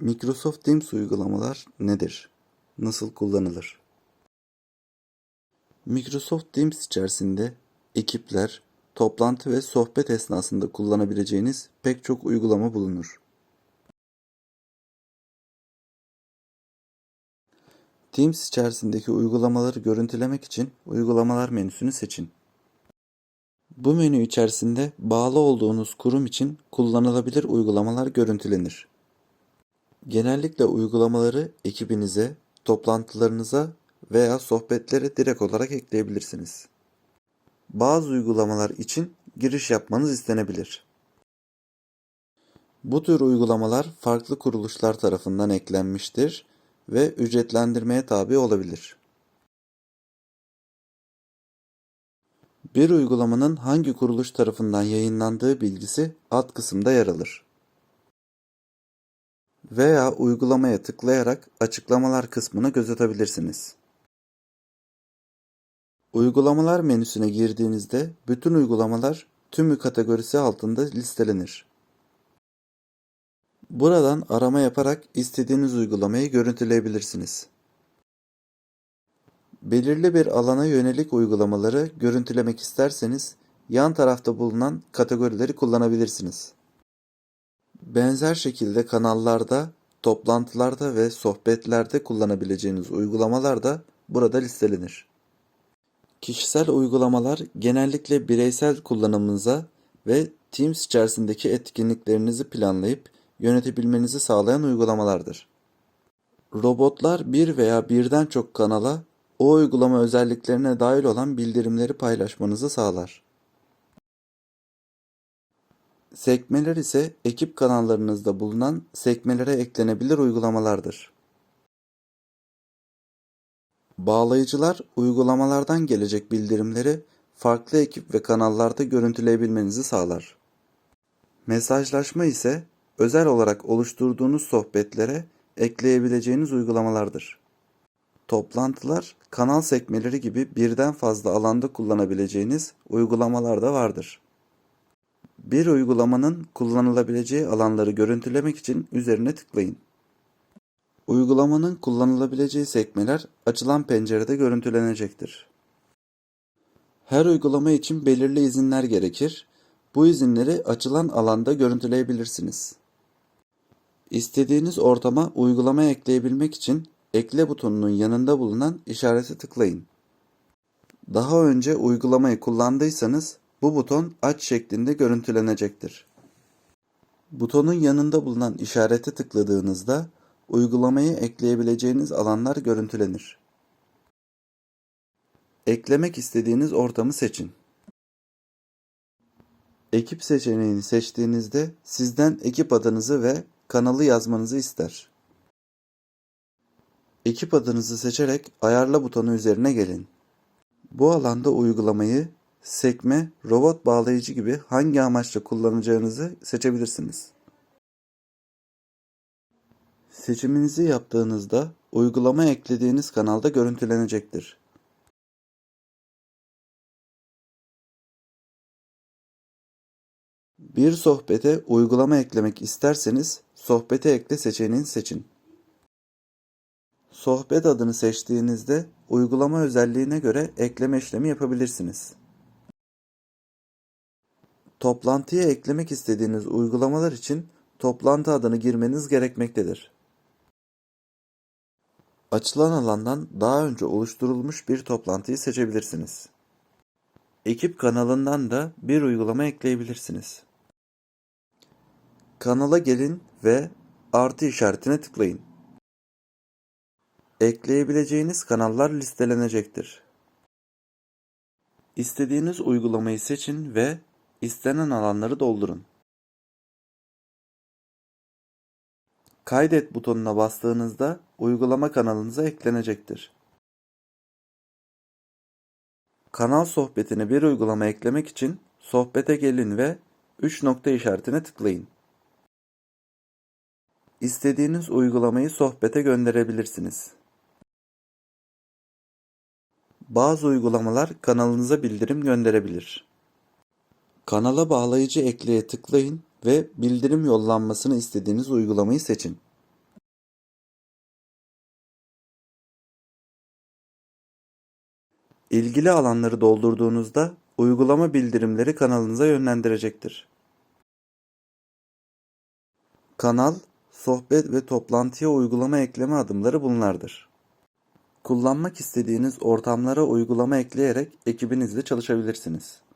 Microsoft Teams uygulamalar nedir? Nasıl kullanılır? Microsoft Teams içerisinde ekipler, toplantı ve sohbet esnasında kullanabileceğiniz pek çok uygulama bulunur. Teams içerisindeki uygulamaları görüntülemek için uygulamalar menüsünü seçin. Bu menü içerisinde bağlı olduğunuz kurum için kullanılabilir uygulamalar görüntülenir. Genellikle uygulamaları ekibinize, toplantılarınıza veya sohbetlere direkt olarak ekleyebilirsiniz. Bazı uygulamalar için giriş yapmanız istenebilir. Bu tür uygulamalar farklı kuruluşlar tarafından eklenmiştir ve ücretlendirmeye tabi olabilir. Bir uygulamanın hangi kuruluş tarafından yayınlandığı bilgisi alt kısımda yer alır. Veya uygulamaya tıklayarak açıklamalar kısmına göz atabilirsiniz. Uygulamalar menüsüne girdiğinizde bütün uygulamalar tümü kategorisi altında listelenir. Buradan arama yaparak istediğiniz uygulamayı görüntüleyebilirsiniz. Belirli bir alana yönelik uygulamaları görüntülemek isterseniz yan tarafta bulunan kategorileri kullanabilirsiniz. Benzer şekilde kanallarda, toplantılarda ve sohbetlerde kullanabileceğiniz uygulamalar da burada listelenir. Kişisel uygulamalar genellikle bireysel kullanımınıza ve Teams içerisindeki etkinliklerinizi planlayıp yönetebilmenizi sağlayan uygulamalardır. Robotlar bir veya birden çok kanala o uygulama özelliklerine dahil olan bildirimleri paylaşmanızı sağlar. Sekmeler ise ekip kanallarınızda bulunan sekmelere eklenebilir uygulamalardır. Bağlayıcılar uygulamalardan gelecek bildirimleri farklı ekip ve kanallarda görüntüleyebilmenizi sağlar. Mesajlaşma ise özel olarak oluşturduğunuz sohbetlere ekleyebileceğiniz uygulamalardır. Toplantılar, kanal sekmeleri gibi birden fazla alanda kullanabileceğiniz uygulamalar da vardır. Bir uygulamanın kullanılabileceği alanları görüntülemek için üzerine tıklayın. Uygulamanın kullanılabileceği sekmeler açılan pencerede görüntülenecektir. Her uygulama için belirli izinler gerekir. Bu izinleri açılan alanda görüntüleyebilirsiniz. İstediğiniz ortama uygulama ekleyebilmek için ekle butonunun yanında bulunan işarete tıklayın. Daha önce uygulamayı kullandıysanız bu buton aç şeklinde görüntülenecektir. Butonun yanında bulunan işarete tıkladığınızda uygulamayı ekleyebileceğiniz alanlar görüntülenir. Eklemek istediğiniz ortamı seçin. Ekip seçeneğini seçtiğinizde sizden ekip adınızı ve kanalı yazmanızı ister. Ekip adınızı seçerek ayarla butonu üzerine gelin. Bu alanda uygulamayı sekme, robot bağlayıcı gibi hangi amaçla kullanacağınızı seçebilirsiniz. Seçiminizi yaptığınızda uygulama eklediğiniz kanalda görüntülenecektir. Bir sohbete uygulama eklemek isterseniz sohbete ekle seçeneğini seçin. Sohbet adını seçtiğinizde uygulama özelliğine göre ekleme işlemi yapabilirsiniz. Toplantıya eklemek istediğiniz uygulamalar için toplantı adını girmeniz gerekmektedir. Açılan alandan daha önce oluşturulmuş bir toplantıyı seçebilirsiniz. Ekip kanalından da bir uygulama ekleyebilirsiniz. Kanala gelin ve artı işaretine tıklayın. Ekleyebileceğiniz kanallar listelenecektir. İstediğiniz uygulamayı seçin ve istenen alanları doldurun. Kaydet butonuna bastığınızda uygulama kanalınıza eklenecektir. Kanal sohbetine bir uygulama eklemek için sohbete gelin ve 3 nokta işaretine tıklayın. İstediğiniz uygulamayı sohbete gönderebilirsiniz. Bazı uygulamalar kanalınıza bildirim gönderebilir. Kanala bağlayıcı ekleye tıklayın ve bildirim yollanmasını istediğiniz uygulamayı seçin. İlgili alanları doldurduğunuzda uygulama bildirimleri kanalınıza yönlendirecektir. Kanal, sohbet ve toplantıya uygulama ekleme adımları bunlardır. Kullanmak istediğiniz ortamlara uygulama ekleyerek ekibinizle çalışabilirsiniz.